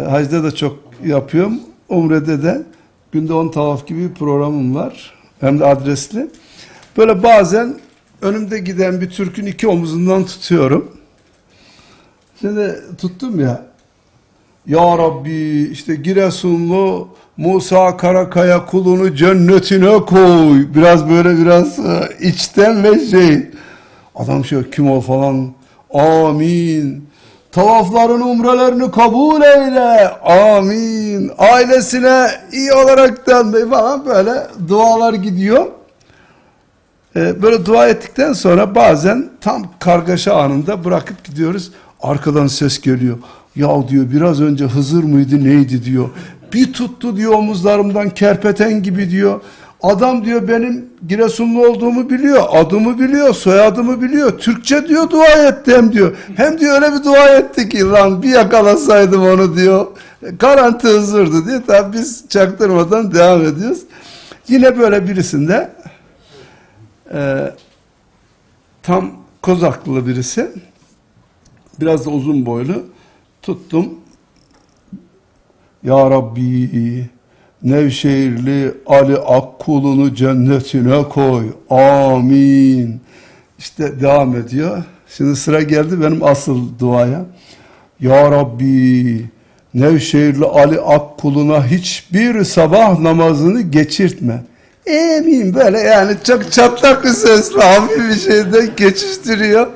Hacda da çok yapıyorum. Umre'de de günde 10 tavaf gibi bir programım var. Hem de adresli. Böyle bazen önümde giden bir Türk'ün iki omuzundan tutuyorum. Şimdi tuttum ya. Ya Rabbi işte Giresunlu Musa Karakaya kulunu cennetine koy. Biraz böyle biraz e, içten ve şey. Adam şey kim o falan. Amin. Tavafların umrelerini kabul eyle. Amin. Ailesine iyi olaraktan da falan böyle dualar gidiyor. Ee, böyle dua ettikten sonra bazen tam kargaşa anında bırakıp gidiyoruz. Arkadan ses geliyor. Ya diyor biraz önce Hızır mıydı neydi diyor. Bir tuttu diyor omuzlarımdan kerpeten gibi diyor. Adam diyor benim Giresunlu olduğumu biliyor. Adımı biliyor, soyadımı biliyor. Türkçe diyor dua etti hem diyor. Hem diyor öyle bir dua etti ki lan bir yakalasaydım onu diyor. Garanti huzurdu diyor. Tabi biz çaktırmadan devam ediyoruz. Yine böyle birisinde ee, tam kozaklı birisi. Biraz da uzun boylu. Tuttum. Ya Rabbi Nevşehirli Ali Akkul'unu cennetine koy. Amin. İşte devam ediyor. Şimdi sıra geldi benim asıl duaya. Ya Rabbi Nevşehirli Ali Akkul'una hiçbir sabah namazını geçirtme. Emin böyle yani çok çatlak bir sesle hafif bir şeyden geçiştiriyor.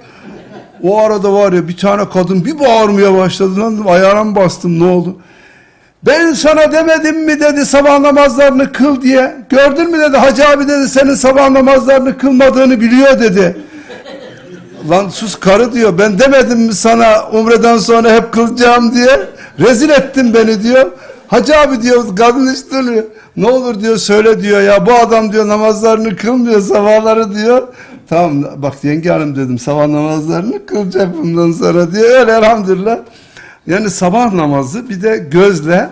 O arada var ya bir tane kadın bir bağırmaya başladı. Lan ayağına bastım ne oldu? Ben sana demedim mi dedi sabah namazlarını kıl diye. Gördün mü dedi hacı abi dedi senin sabah namazlarını kılmadığını biliyor dedi. Lan sus karı diyor ben demedim mi sana umreden sonra hep kılacağım diye. Rezil ettin beni diyor. Hacı abi diyor kadın işte ne olur diyor söyle diyor ya bu adam diyor namazlarını kılmıyor sabahları diyor. Tamam bak yenge hanım dedim sabah namazlarını kılacak bundan sonra diyor öyle elhamdülillah. Yani sabah namazı bir de gözle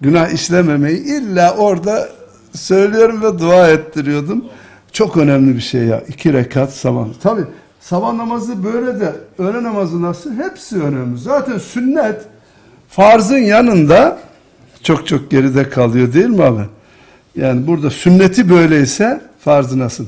günah işlememeyi illa orada söylüyorum ve dua ettiriyordum. Çok önemli bir şey ya. iki rekat sabah. Tabi sabah namazı böyle de öğle namazı nasıl? Hepsi önemli. Zaten sünnet farzın yanında çok çok geride kalıyor değil mi abi? Yani burada sünneti böyleyse farzı nasıl?